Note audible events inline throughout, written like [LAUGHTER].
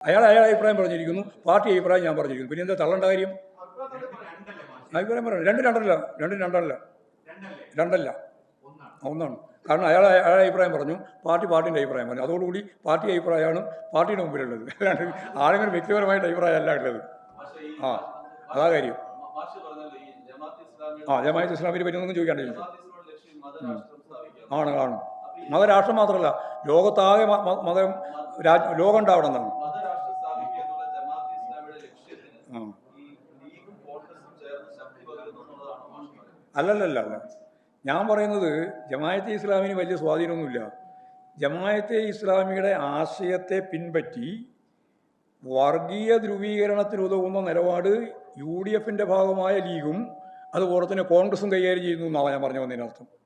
അയാൾ അയാൾ അഭിപ്രായം പറഞ്ഞിരിക്കുന്നു പാർട്ടി അഭിപ്രായം ഞാൻ പറഞ്ഞിരിക്കുന്നു. പിന്നെ എന്താ തള്ളേണ്ട കാര്യം? അഭിപ്രായം പറഞ്ഞു രണ്ടും രണ്ടല്ല രണ്ടും രണ്ടല്ല. രണ്ടല്ല. ഒന്നാണ്. കാരണം അയാൾ അയാളുടെ അഭിപ്രായം പറഞ്ഞു പാർട്ടി പാർട്ടിന്റെ അഭിപ്രായം പറഞ്ഞു. അതോടുകൂടി പാർട്ടി അഭിപ്രായമാണ് പാർട്ടിയുടെ മുമ്പിലുള്ളത്. അല്ലാണ്ട് ആരെങ്കിലും വ്യക്തിപരമായിട്ട് അഭിപ്രായമല്ല ഉള്ളത്. ആ അതാ കാര്യം. ആ ജമാഅത്ത് ഇസ്ലാമിനെ പറ്റി ഒന്നും ചോദിക്കാണ്ടില്ല ആണ് ആണ്. മതരാഷ്ട്രം മാത്രമല്ല ലോകത്താകെ മതം രാജ് ലോകം ഉണ്ടാവണം എന്നാണ് മതരാഷ്ട്രം സ്ഥാപിക്കുക എന്നുള്ള ജമാഅത്ത് ഇസ്ലാമിയുടെ ലക്ഷ്യത്തിന് ആ ഈ ലീഗും കോൺഗ്രസും ചേർന്ന് ശക്തി പകരുന്നു എന്നുള്ളതാണ് മാഷ് പറയുന്നത് അല്ലല്ലല്ല. അല്ല ഞാൻ പറയുന്നത് ജമായത്തെ ഇസ്ലാമിന് വലിയ സ്വാധീനമൊന്നുമില്ല. ജമായത്തെ ഇസ്ലാമിയുടെ ആശയത്തെ പിൻപറ്റി വർഗീയ ധ്രുവീകരണത്തിന് ഉതകുന്ന നിലപാട് യു ഡി എഫിന്റെ ഭാഗമായ ലീഗും അതുപോലെ തന്നെ കോൺഗ്രസും കൈകാര്യം ചെയ്യുന്നു എന്നാണ് ഞാൻ പറഞ്ഞു വന്നതിനർത്ഥം.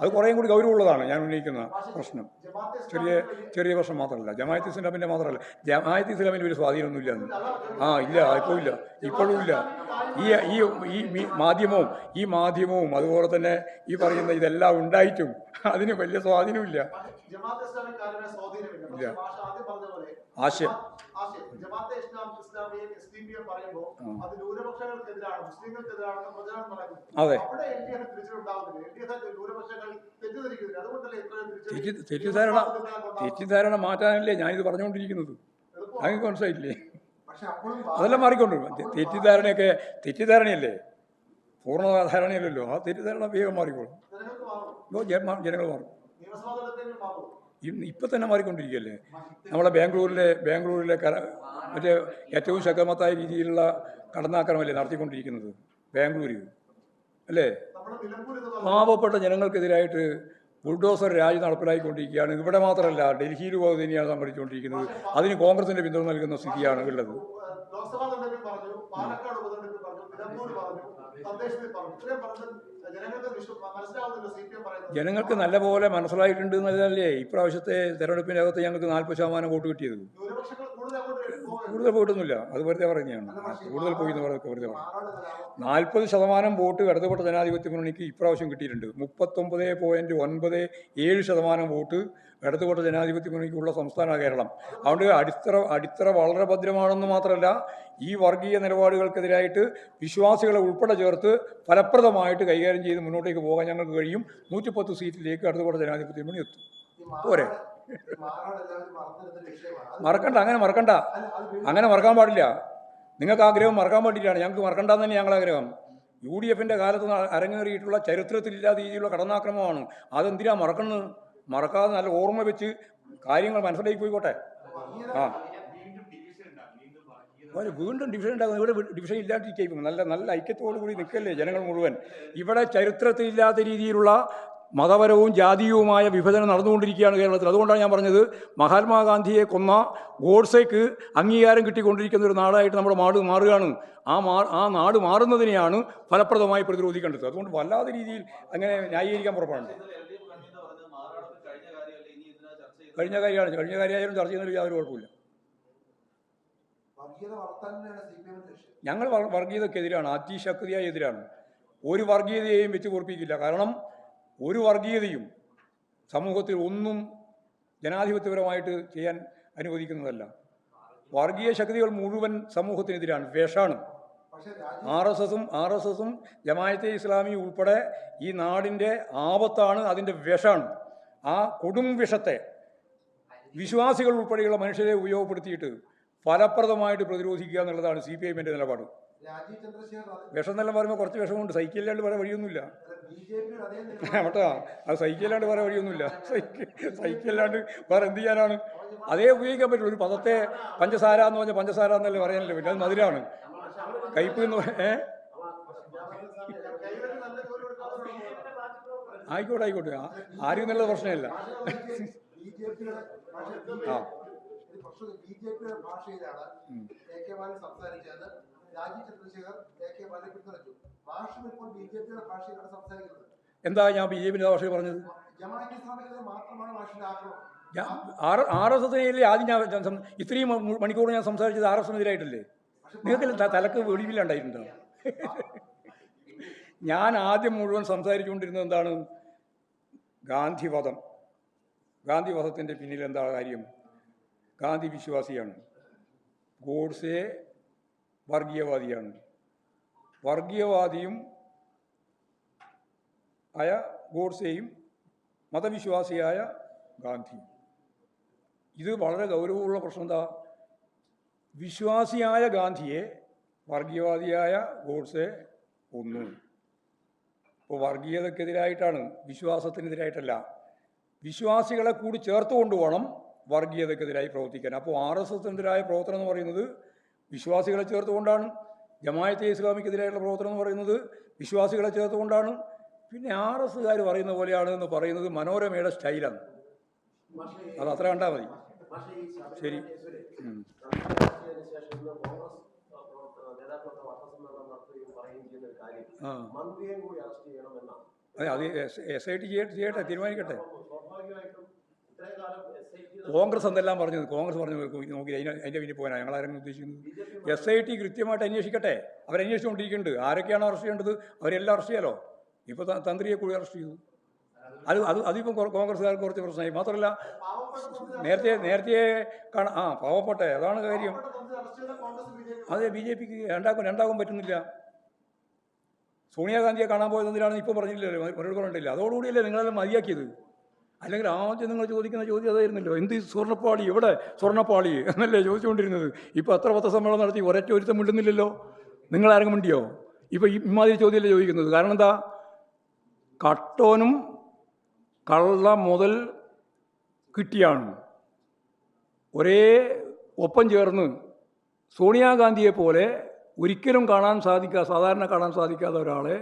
അത് കുറേയും കൂടി ഗൗരവമുള്ളതാണ് ഞാൻ ഉന്നയിക്കുന്ന പ്രശ്നം. ചെറിയ ചെറിയ പ്രശ്നം മാത്രമല്ല. ജമായത്ത് ഇസ്ലാമിന്റെ മാത്രമല്ല. ജമായത്ത് ഇസ്ലാമിന്റെ ഒരു സ്വാധീനമൊന്നുമില്ല ആ ഇല്ല ഇപ്പോൾ ഇല്ല. ഇപ്പോഴും ഇല്ല. ഈ ഈ ഈ മാധ്യമവും ഈ മാധ്യമവും അതുപോലെ തന്നെ ഈ പറയുന്ന ഇതെല്ലാം ഉണ്ടായിട്ടും അതിന് വലിയ സ്വാധീനമില്ല. ഇല്ല. ആശയം. ജമാഅത്തെ ഇസ്ലാം ഇസ്ലാമിയെ എസ് ഡി പി എം പറയുമ്പോൾ അത് ന്യൂനപക്ഷങ്ങൾക്കെതിരാണ് മുസ്ലിങ്ങൾക്കെതിരാണെന്ന് പ്രചരണം നടക്കുന്നു അതെ. അവിടെ എൽ ഡി എഫ് തിരിച്ചുണ്ടാവുന്നില്ല എൽ ഡി എഫ് ന്യൂനപക്ഷങ്ങൾ തെറ്റിദ്ധരിക്കുന്നില്ല. അതുകൊണ്ടല്ലേ ഇത്രയും തെറ്റി തിരിച്ചടി തെറ്റിദ്ധാരണ തെറ്റിദ്ധാരണ മാറ്റാനല്ലേ? ഞാനിത് പറഞ്ഞുകൊണ്ടിരിക്കുന്നത്. അങ്ങനെ മനസ്സിലായില്ലേ അതെല്ലാം മാറിക്കൊണ്ടിരിക്കും. തെറ്റിദ്ധാരണയൊക്കെ തെറ്റിദ്ധാരണയല്ലേ? പൂർണ ധാരണയല്ലല്ലോ. ആ തെറ്റിദ്ധാരണ വേഗം മാറിക്കോളും. ജനങ്ങൾ മാറും നിയമസഭാ തെരഞ്ഞെടുപ്പിൽ മാറും ഇന്ന് ഇപ്പം തന്നെ മാറിക്കൊണ്ടിരിക്കുകയല്ലേ? നമ്മളെ ബാംഗ്ലൂരിലെ ബാംഗ്ലൂരിലെ കര മറ്റേ ഏറ്റവും ശക്തമത്തായ രീതിയിലുള്ള കടന്നാക്രമല്ലേ നടത്തിക്കൊണ്ടിരിക്കുന്നത് ബാംഗ്ലൂരിൽ അല്ലേ? പാവപ്പെട്ട ജനങ്ങൾക്കെതിരായിട്ട് ബുൾഡോസർ രാജ് നടപ്പിലാക്കിക്കൊണ്ടിരിക്കുകയാണ് ഇവിടെ മാത്രമല്ല ഡൽഹിയിൽ പോയി തന്നെയാണ് സംഭവിച്ചുകൊണ്ടിരിക്കുന്നത് അതിന് കോൺഗ്രസിന്റെ പിന്തുണ നൽകുന്ന സ്ഥിതിയാണ് ഉള്ളത്. പാലക്കാട് പറഞ്ഞു പറഞ്ഞു പറഞ്ഞു. ജനങ്ങൾക്ക് നല്ലപോലെ മനസ്സിലായിട്ടുണ്ട് എന്നല്ലേ ഇപ്രാവശ്യത്തെ തെരഞ്ഞെടുപ്പിനകത്ത് അകത്ത് ഞങ്ങൾക്ക് നാൽപ്പത് ശതമാനം വോട്ട് കിട്ടിയത്? കൂടുതൽ പോയിട്ടൊന്നുമില്ല അത് വെറുതെ പറയുന്നതാണ്. കൂടുതൽ പോയി എന്ന് പറയുന്നത് വെറുതെ പറഞ്ഞു നാൽപ്പത് ശതമാനം വോട്ട് ഇടതുപെട്ട ജനാധിപത്യ മുന്നണിക്ക് ഇപ്രാവശ്യം കിട്ടിയിട്ടുണ്ട്. മുപ്പത്തൊമ്പത് പോയിന്റ് ഒൻപത് ഏഴ് ശതമാനം വോട്ട് ഇടതുപെട്ട ജനാധിപത്യ മുന്നണിക്കുള്ള സംസ്ഥാന കേരളം. അതുകൊണ്ട് അടിത്തറ അടിത്തറ വളരെ ഭദ്രമാണെന്ന് മാത്രമല്ല ഈ വർഗീയ നിലപാടുകൾക്കെതിരായിട്ട് വിശ്വാസികളെ ഉൾപ്പെടെ ചേർത്ത് ഫലപ്രദമായിട്ട് കൈകാര്യം ചെയ്ത് മുന്നോട്ടേക്ക് പോകാൻ ഞങ്ങൾക്ക് കഴിയും. നൂറ്റിപ്പത്ത് സീറ്റിലേക്ക് ഇടതുപെട്ട ജനാധിപത്യ മുന്നണി എത്തും. പോരെ. മറക്കണ്ട അങ്ങനെ മറക്കണ്ട. അങ്ങനെ മറക്കാൻ പാടില്ല. നിങ്ങൾക്ക് ആഗ്രഹം മറക്കാൻ വേണ്ടിയിട്ടാണ്. ഞങ്ങൾക്ക് മറക്കണ്ടെന്ന് തന്നെ ഞങ്ങൾ ആഗ്രഹം. യു ഡി എഫിന്റെ കാലത്ത് അരങ്ങേറിയിട്ടുള്ള ചരിത്രത്തിലില്ലാത്ത രീതിയിലുള്ള കടന്നാക്രമമാണ്. അതെന്തിനാ മറക്കുന്നത് മറക്കാതെ നല്ല ഓർമ്മ വെച്ച് കാര്യങ്ങൾ മനസ്സിലാക്കി പോയിക്കോട്ടെ. ആ. വീണ്ടും ഡിവിഷൻ ഉണ്ടാകും. ഇവിടെ ഡിവിഷൻ ഇല്ലാണ്ടിരിക്കും നല്ല നല്ല ഐക്യത്തോടു കൂടി നിൽക്കല്ലേ ജനങ്ങൾ മുഴുവൻ. ഇവിടെ ചരിത്രത്തിലില്ലാത്ത രീതിയിലുള്ള മതപരവും ജാതീയവുമായ വിഭജനം നടന്നുകൊണ്ടിരിക്കുകയാണ് കേരളത്തിൽ. അതുകൊണ്ടാണ് ഞാൻ പറഞ്ഞത് മഹാത്മാഗാന്ധിയെ കൊന്ന ഗോഡ്സേക്ക് അംഗീകാരം കിട്ടിക്കൊണ്ടിരിക്കുന്ന ഒരു നാടായിട്ട് നമ്മുടെ നാട് മാറുകയാണ്. ആ മാ ആ നാട് മാറുന്നതിനെയാണ് ഫലപ്രദമായി പ്രതിരോധിക്കേണ്ടത്. അതുകൊണ്ട് വല്ലാത്ത രീതിയിൽ അങ്ങനെ ന്യായീകരിക്കാൻ പുറപ്പെടുന്നുണ്ട് മാറാടത്ത് കഴിഞ്ഞ കാര്യമാണ്. കഴിഞ്ഞ കാര്യമായാലും ചർച്ച ചെയ്യുന്നതിൽ യാതൊരു കുഴപ്പമില്ല ഞങ്ങൾ വർ- വർഗീയതക്കെതിരാണ് അതിശക്തിയായ എതിരാണ്. ഒരു വർഗീയതയെയും വെച്ച് കുറിപ്പിക്കില്ല കാരണം ഒരു വർഗീയതയും സമൂഹത്തിൽ ഒന്നും ജനാധിപത്യപരമായിട്ട് ചെയ്യാൻ അനുവദിക്കുന്നതല്ല. വർഗീയ ശക്തികൾ മുഴുവൻ സമൂഹത്തിനെതിരാണ് വിഷാണ്. ആർ എസ് എസും ആർ എസ് എസും ജമായത്തെ ഇസ്ലാമി ഉൾപ്പെടെ ഈ നാടിന്റെ ആപത്താണ് അതിന്റെ വിഷാണ്. ആ കൊടും വിഷത്തെ വിശ്വാസികൾ ഉൾപ്പെടെയുള്ള മനുഷ്യരെ ഉപയോഗപ്പെടുത്തിയിട്ട് ഫലപ്രദമായിട്ട് പ്രതിരോധിക്കുക എന്നുള്ളതാണ് സി പി എമ്മിന്റെ നിലപാട്. വിഷം എന്നെല്ലാം പറയുമ്പോൾ കുറച്ച് വിഷമമുണ്ട് സൈക്കിളിലാണ്ട് വേറെ വഴിയൊന്നുമില്ല. കേട്ടോ [LAUGHS] അത് സൈക്കിളിലാണ്ട് വേറെ വഴിയൊന്നുമില്ല. സൈക്കിൾ സൈക്കിളിലാണ്ട് വേറെ എന്ത് ചെയ്യാനാണ്? അതേ ഉപയോഗിക്കാൻ പറ്റുള്ളൂ. ഒരു പദത്തെ പഞ്ചസാര എന്ന് പറഞ്ഞാൽ പഞ്ചസാര എന്നല്ലേ പറയാനല്ലേ പറ്റും. അത് മധുരമാണ് കയ്പ് എന്ന് ഏ? ആയിക്കോട്ടെ ആയിക്കോട്ടെ. ആ- ആരും എന്നുള്ള പ്രശ്നമില്ല. ആ. ബി ജെ പിയുടെ ഭാഷയിലാണ് എ കെ ബാലൻ സംസാരിച്ചത്. രാജീവ് ചന്ദ്രശേഖർ എ കെ ബാലനെ പിന്തുണച്ചു മാഷും ഇപ്പോൾ ബി ജെ പിയുടെ ഭാഷയിലാണ് സംസാരിക്കുന്നത്. എന്താ ഞാൻ ബി ജെ പിയുടെ ഭാഷയിൽ പറഞ്ഞത്? ജമാഅത്ത് ഇസ്ലാമിക്കെതിരെ മാത്രമാണ് മാഷിന്റെ ആക്രമണം. ആർ ആർ എസ് എസിനെതിരെ ആദ്യം ഞാൻ ഇത്രയും മണിക്കൂർ ഞാൻ സംസാരിച്ചത് ആർ എസ് എസിനെതിരായിട്ടല്ലേ നിങ്ങൾക്ക് തലക്ക് വെളിവിലുണ്ടായിട്ടുണ്ടോ ഞാൻ ആദ്യം മുഴുവൻ സംസാരിച്ചുകൊണ്ടിരുന്നത് എന്താണ്? ഗാന്ധിവധം ഗാന്ധിവധത്തിന്റെ പിന്നിൽ എന്താ കാര്യം? ഗാന്ധി വിശ്വാസിയാണ്. ഗോഡ്സെ വർഗീയവാദിയാണ്. വർഗീയവാദിയും ആയ ഗോഡ്സെയും മതവിശ്വാസിയായ ഗാന്ധിയും ഇത് വളരെ ഗൗരവമുള്ള പ്രശ്നം എന്താ? വിശ്വാസിയായ ഗാന്ധിയെ വർഗീയവാദിയായ ഗോഡ്സെ ഒന്നു ഇപ്പോൾ വർഗീയതക്കെതിരായിട്ടാണ് വിശ്വാസത്തിനെതിരായിട്ടല്ല. വിശ്വാസികളെ കൂടി ചേർത്ത് കൊണ്ടുപോകണം വർഗീയതക്കെതിരായി പ്രവർത്തിക്കാൻ. അപ്പോൾ ആർ എസ് എസിനെതിരായ പ്രവർത്തനം എന്ന് പറയുന്നത് വിശ്വാസികളെ ചേർത്തുകൊണ്ടാണ് ജമായത്തെ ഇസ്ലാമിക്കെതിരായുള്ള പ്രവർത്തനം എന്ന് പറയുന്നത് വിശ്വാസികളെ ചേർത്തുകൊണ്ടാണ്. പിന്നെ ആർ എസ്സുകാർ പറയുന്ന പോലെയാണ് എന്ന് പറയുന്നത് മനോരമയുടെ സ്റ്റൈലാണ്. അത് അത്ര കണ്ടാൽ മതി. ശരി. അതെ അത് എസ് ഐ ടി ചെയ്യട്ടെ തീരുമാനിക്കട്ടെ. കോൺഗ്രസ് എന്തെല്ലാം പറഞ്ഞത്? കോൺഗ്രസ് പറഞ്ഞു നോക്കി അതിന് അതിന്റെ പിന്നെ പോകാനാണ് ആരെങ്കിലും ഉദ്ദേശിക്കുന്നത്? എസ് ഐ ടി കൃത്യമായിട്ട് അന്വേഷിക്കട്ടെ. അവരന്വേഷിച്ചുകൊണ്ടിരിക്കുന്നുണ്ട്. ആരൊക്കെയാണ് അറസ്റ്റ് ചെയ്യേണ്ടത്? അവരെല്ലാം അറസ്റ്റ് ചെയ്യാലോ? ഇപ്പോൾ തന്ത്രിയെ കൂടി അറസ്റ്റ് ചെയ്തു. അത് അത് അതിപ്പം കോൺഗ്രസ്സുകാർക്ക് കുറച്ച് പ്രശ്നമായി. മാത്രമല്ല നേരത്തെ നേരത്തെ കാണാം ആ പാവപ്പെട്ടെ അതാണ് കാര്യം. അതെ ബി ജെ പിക്ക് രണ്ടാക്കും രണ്ടാക്കും പറ്റുന്നില്ല. സോണിയാഗാന്ധിയെ കാണാൻ പോയത് എന്തിനാണ് ഇപ്പോൾ പറഞ്ഞില്ലല്ലോ. മറുപടി പറഞ്ഞിട്ടില്ല. അതോടുകൂടിയല്ലേ നിങ്ങളെല്ലാം മതിയാക്കിയത്? അല്ലെങ്കിൽ ആദ്യം നിങ്ങൾ ചോദിക്കുന്ന ചോദ്യം അതായിരുന്നല്ലോ എന്ത് സ്വർണപ്പാളി? എവിടെ സ്വർണപ്പാളി? എന്നല്ലേ ചോദിച്ചുകൊണ്ടിരുന്നത്. ഇപ്പോൾ അത്ര പത്രസമ്മേളനം നടത്തി ഒരൊറ്റ ഒരുത്തം മിണ്ടുന്നില്ലല്ലോ? നിങ്ങളാരെങ്കിലും മിണ്ടിയോ? ഇപ്പോൾ ഇമാതിരി ചോദ്യമല്ലേ ചോദിക്കുന്നത്. കാരണം എന്താ? കട്ടോനും കള്ള മുതൽ കിട്ടിയാണ്. ഒരേ ഒപ്പം ചേർന്ന് സോണിയാഗാന്ധിയെ പോലെ ഒരിക്കലും കാണാൻ സാധിക്കാ സാധാരണ കാണാൻ സാധിക്കാത്ത ഒരാളെ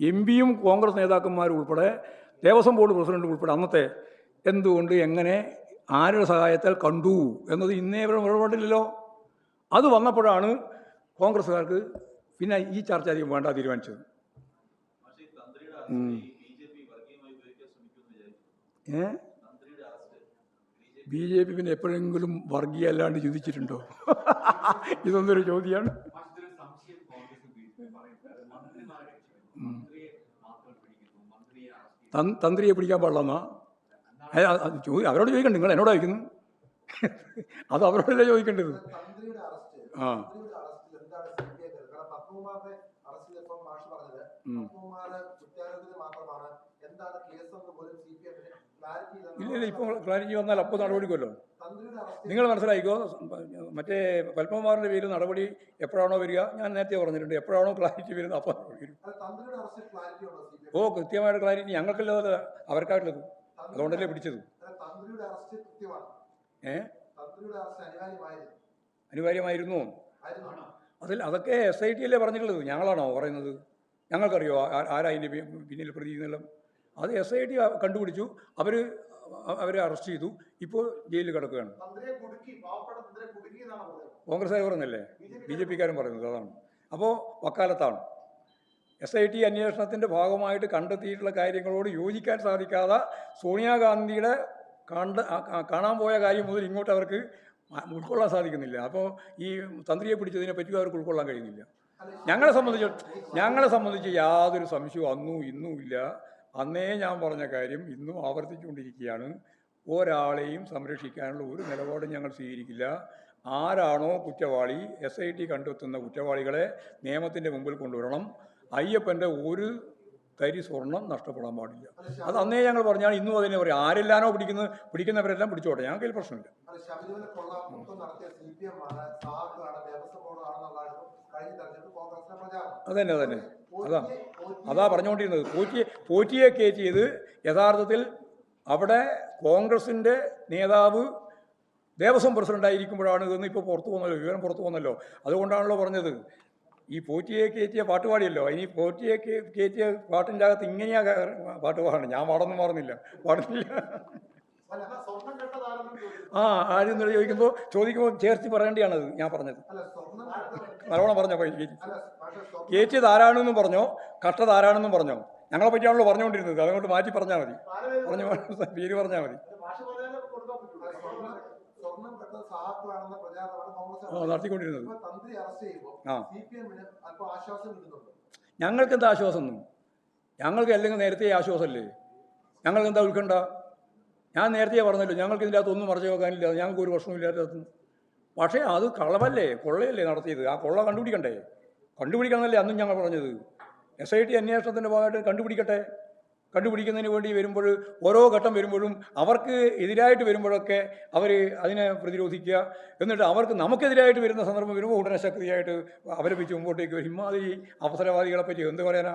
എം പിയും കോൺഗ്രസ് നേതാക്കന്മാരും ഉൾപ്പെടെ ദേവസ്വം ബോർഡ് പ്രസിഡന്റ് ഉൾപ്പെടെ അന്നത്തെ എന്തുകൊണ്ട് എങ്ങനെ ആരുടെ സഹായത്താൽ കണ്ടു എന്നത് ഇന്നേ വരെ ഉറപ്പാട്ടില്ലല്ലോ അത് വന്നപ്പോഴാണ് കോൺഗ്രസ്സുകാർക്ക് പിന്നെ ഈ ചർച്ച അധികം വേണ്ട തീരുമാനിച്ചത്. ഏ? ബി ജെ പി പിന്നെ എപ്പോഴെങ്കിലും വർഗീയ അല്ലാണ്ട് ചിന്തിച്ചിട്ടുണ്ടോ? [LAUGHS] ഇതൊന്നൊരു ചോദ്യമാണ് തന്ത്രിയെ പിടിക്കാൻ പാടില്ലെന്നാ? അവരോട് ചോദിക്കണ്ട നിങ്ങൾ എന്നോട് ചോദിക്കുന്നു? അത് അവരോടല്ലേ ചോദിക്കേണ്ടത്? ആ. തന്ത്രിയുടെ ഇല്ല ഇല്ല ഇപ്പോൾ ക്ലാരിറ്റി വന്നാൽ അപ്പോൾ നടപടിക്കുമല്ലോ. കൊല്ലോ നിങ്ങൾ മനസ്സിലായിക്കോ? മറ്റേ പത്മകുമാറിന്റെ പേരിൽ നടപടി എപ്പോഴാണോ വരിക? ഞാൻ നേരത്തെ പറഞ്ഞിട്ടുണ്ട് എപ്പോഴാണോ ക്ലാരിറ്റി വരുന്നത് അപ്പോൾ നടപടി വരും. ഓ കൃത്യമായിട്ട് ക്ലാരിറ്റി ഞങ്ങൾക്കല്ലാതെ അവർക്കായിട്ടുള്ളത്. അതുകൊണ്ടല്ലേ പിടിച്ചത്. ഏ? അനിവാര്യമായിരുന്നു. അതിൽ അതൊക്കെ എസ് ഐ ടി അല്ലേ പറഞ്ഞിട്ടുള്ളത്? ഞങ്ങളാണോ പറയുന്നത്? ഞങ്ങൾക്കറിയോ? ആരാ അതിന്റെ പിന്നിൽ പ്രതി എന്നെല്ലാം അത് എസ് ഐ ടി കണ്ടുപിടിച്ചു. അവർ അവരെ അറസ്റ്റ് ചെയ്തു. ഇപ്പോൾ ജയിലിൽ കിടക്കുകയാണ്. കോൺഗ്രസ്സുകാർ പറഞ്ഞല്ലേ? ബി ജെ പിക്കാരും പറയുന്നത് അതാണ്. അപ്പോൾ വക്കാലത്താണ്. എസ് ഐ ടി അന്വേഷണത്തിന്റെ ഭാഗമായിട്ട് കണ്ടെത്തിയിട്ടുള്ള കാര്യങ്ങളോട് യോജിക്കാൻ സാധിക്കാതെ സോണിയാഗാന്ധിയുടെ കണ്ട് കാണാൻ പോയ കാര്യം മുതൽ ഇങ്ങോട്ട് അവർക്ക് ഉൾക്കൊള്ളാൻ സാധിക്കുന്നില്ല. അപ്പോൾ ഈ തന്ത്രിയെ പിടിച്ചതിനെ പറ്റി അവർക്ക് ഉൾക്കൊള്ളാൻ കഴിയുന്നില്ല. ഞങ്ങളെ സംബന്ധിച്ച് ഞങ്ങളെ സംബന്ധിച്ച് യാതൊരു സംശയവും അന്നും ഇന്നും ഇല്ല. അന്നേ ഞാൻ പറഞ്ഞ കാര്യം ഇന്നും ആവർത്തിച്ചുകൊണ്ടിരിക്കുകയാണ്. ഒരാളെയും സംരക്ഷിക്കാനുള്ള ഒരു നിലപാടും ഞങ്ങൾ സ്വീകരിക്കില്ല. ആരാണോ കുറ്റവാളി എസ് ഐ ടി കണ്ടെത്തുന്ന കുറ്റവാളികളെ നിയമത്തിന്റെ മുമ്പിൽ കൊണ്ടുവരണം. അയ്യപ്പന്റെ ഒരു തരി സ്വർണം നഷ്ടപ്പെടാൻ പാടില്ല. അത് അന്നേ ഞങ്ങൾ പറഞ്ഞാൽ ഇന്നും അതിനെ പറയും. ആരെല്ലാനോ പിടിക്കുന്നത് പിടിക്കുന്നവരെല്ലാം പിടിച്ചോട്ടെ ഞങ്ങൾക്ക് പ്രശ്നമില്ല. അതന്നെ അതന്നെ. അതാ അതാ പറഞ്ഞുകൊണ്ടിരുന്നത്. പോറ്റിയെ പോറ്റിയെ കയറ്റിയത് യഥാർത്ഥത്തിൽ അവിടെ കോൺഗ്രസിന്റെ നേതാവ് ദേവസ്വം പ്രസിഡന്റായിരിക്കുമ്പോഴാണ് ഇതെന്ന് ഇപ്പോൾ പുറത്തു പോകുന്നല്ലോ വിവരം പുറത്തു പോകുന്നല്ലോ. അതുകൊണ്ടാണല്ലോ പറഞ്ഞത്. ഈ പോറ്റിയെ കയറ്റിയ പാട്ട് പാടിയല്ലോ? ഇനി പോറ്റിയെ കെ കയറ്റിയ പാട്ടിന്റെ അകത്ത് ഇങ്ങനെയാ പാട്ട് പാടണം. ഞാൻ പാടൊന്നും മാറുന്നില്ല പാടുന്നില്ല ആ ആരും ചോദിക്കുമ്പോൾ ചോദിക്കുമ്പോൾ ചേർത്തി പറയേണ്ടിയാണത് ഞാൻ പറഞ്ഞത്. നല്ലോണം പറഞ്ഞപ്പോൾ എനിക്ക് കയറ്റിയത് ആരാണെന്നും പറഞ്ഞോ കട്ടത് ആരാണെന്നും പറഞ്ഞോ. ഞങ്ങളെ പറ്റിയാണല്ലോ പറഞ്ഞുകൊണ്ടിരുന്നത്. അതുകൊണ്ട് മാറ്റി പറഞ്ഞാൽ മതി. പറഞ്ഞു പേര് പറഞ്ഞാൽ മതി. നടത്തിക്കൊണ്ടിരുന്നത്. ആ. ഞങ്ങൾക്ക് എന്താ ആശ്വാസം ഒന്നും ഞങ്ങൾക്ക് അല്ലെങ്കിൽ നേരത്തെ ആശ്വാസമല്ലേ? ഞങ്ങൾക്ക് എന്താ ഉൾക്കണ്ട ഞാൻ നേരത്തെ പറഞ്ഞല്ലോ ഞങ്ങൾക്ക് ഇതിന്റെ അകത്തൊന്നും മറച്ചു വെക്കാനില്ല. ഞങ്ങൾക്ക് ഒരു പ്രശ്നമില്ലാത്തത് പക്ഷേ അത് കളവല്ലേ കൊള്ളയല്ലേ നടത്തിയത്? ആ കൊള്ള കണ്ടുപിടിക്കണ്ടേ? കണ്ടുപിടിക്കണമെന്നല്ലേ അന്നും ഞങ്ങൾ പറഞ്ഞത്. എസ് ഐ ടി അന്വേഷണത്തിന്റെ ഭാഗമായിട്ട് കണ്ടുപിടിക്കട്ടെ. കണ്ടുപിടിക്കുന്നതിന് വേണ്ടി വരുമ്പോൾ ഓരോ ഘട്ടം വരുമ്പോഴും അവർക്ക് എതിരായിട്ട് വരുമ്പോഴൊക്കെ അവർ അതിനെ പ്രതിരോധിക്കുക. എന്നിട്ട് അവർക്ക് നമുക്കെതിരായിട്ട് വരുന്ന സന്ദർഭം വരുമ്പോൾ ഉടനെ ശക്തിയായിട്ട് അവലപിച്ച് മുമ്പോട്ടേക്ക് വരും. അവസരവാദികളെ പറ്റി എന്ത് പറയാനാ?